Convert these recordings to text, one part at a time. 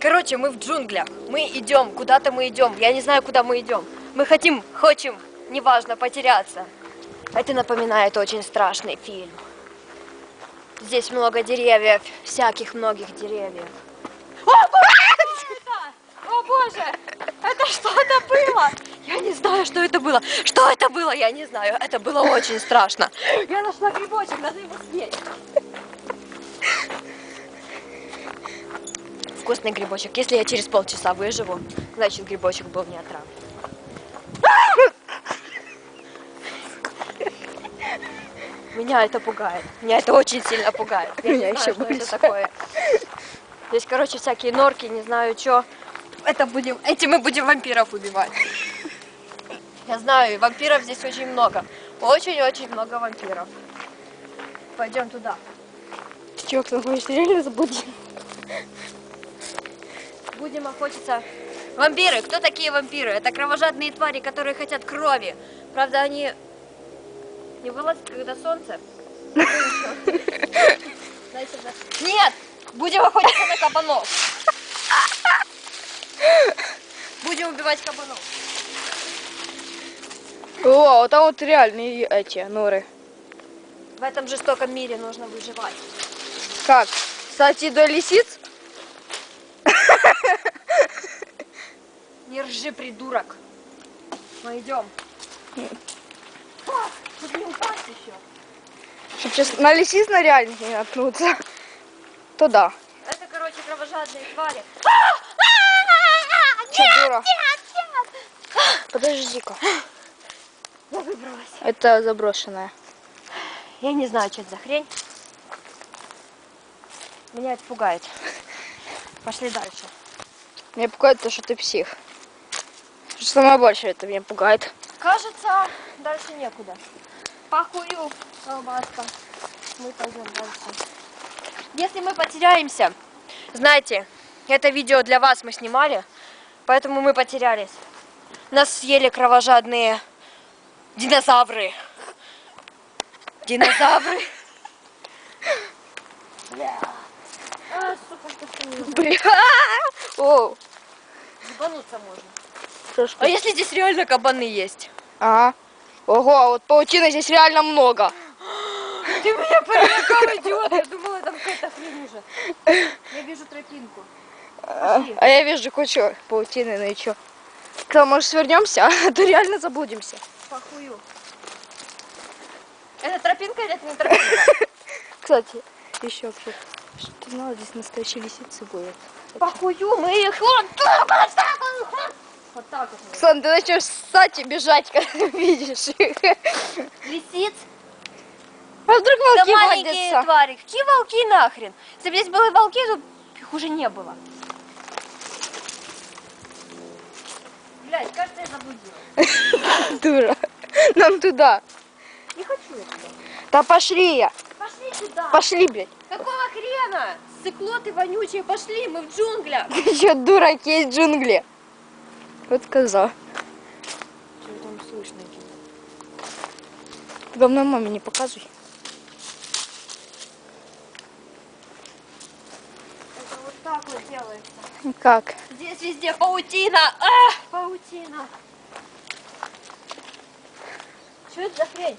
Короче, мы в джунглях. Мы идем, куда-то мы идем. Я не знаю, куда мы идем. Мы хотим, хочем, неважно, потеряться. Это напоминает очень страшный фильм. Здесь много деревьев, всяких многих деревьев. О, боже! О, боже! Это что это было? Я не знаю, что это было. Что это было, я не знаю. Это было очень страшно. Я нашла грибочек, надо его съесть. Вкусный грибочек. Если я через полчаса выживу, значит грибочек был не отравлен. Меня это пугает. Меня это очень сильно пугает. Я Меня не знаю, еще что больше. это такое. Здесь, короче, всякие норки, не знаю что. Это будем, этим мы будем вампиров убивать. Я знаю, вампиров здесь очень много. Очень-очень много вампиров. Пойдем туда. Чё, кто хочешь реально забудем? Будем охотиться. Вампиры. Кто такие вампиры? Это кровожадные твари, которые хотят крови. Правда, они не вылазят, когда солнце. За- Нет! Будем охотиться на кабанов. Будем убивать кабанов. О, вот там вот реальные эти норы. В этом жестоком мире нужно выживать. Как? Кстати, до лисиц? Не ржи, придурок. Мы идем. А, Тут не упасть еще. Чтоб сейчас на лисиц на реальных не наткнуться. То да. Это, короче, кровожадные твари. Че, дура? Подожди-ка. Я выбралась. Это заброшенная. Я не знаю, что это за хрень. Меня это пугает. Пошли дальше. Меня пугает то, что ты псих. Самое большее это меня пугает. Кажется, дальше некуда. Похую, колбаска. Мы пойдем дальше. Если мы потеряемся, знаете, это видео для вас мы снимали, поэтому мы потерялись. Нас съели кровожадные динозавры. Динозавры. А, сука, Бля. О, Ебануться можно. Что ж А если здесь реально кабаны есть? Ага. Ого, а вот паутины здесь реально много. Ты меня прорекал, идиот! Я думала, там какая-то хрень уже. Я вижу тропинку. А Пошли. а я вижу кучу паутины, ну и чё? Кто, может, свернемся? А то реально заблудимся. Похую. Это тропинка или это не тропинка? Кстати, еще что Что ты знала, здесь настоящие лисицы будут. Похую, мы их вот так вот, вот. Сон, ты начнешь ссать и бежать, когда видишь их. Лисиц? А вдруг Да волки маленькие водятся? твари. Какие волки нахрен? Если бы здесь были волки, то их уже не было. Блядь, кажется, я заблудилась. Дура. Нам туда. Не хочу я туда. Да пошли я. Пошли сюда. Пошли, блядь. Какого хрена? Циклоты вонючие, пошли, мы в джунглях. Ты что, дурак, есть джунгли? Вот сказал. Что там слышно? Главное, маме не показывай. Это вот так вот делается. Как? Здесь везде паутина. А, паутина. Что это за хрень?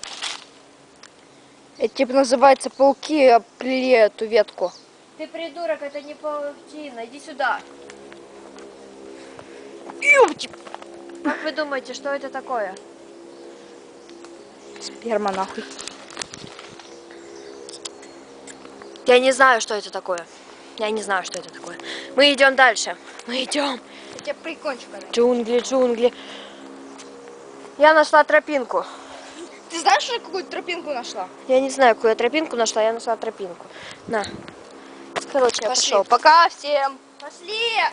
Это типа называется пауки оплели эту ветку. Ты придурок, это не паутина. Иди сюда. Как вы думаете, что это такое? Сперма нахуй. Я не знаю, что это такое. Я не знаю, что это такое. Мы идем дальше. Мы идем. Я тебя прикончу, когда. Джунгли, джунгли. Я нашла тропинку. Ты знаешь, что я какую-то тропинку нашла? Я не знаю, какую я тропинку нашла, я нашла тропинку. На. Короче, я Пошли. пошел. Пока всем. Пошли!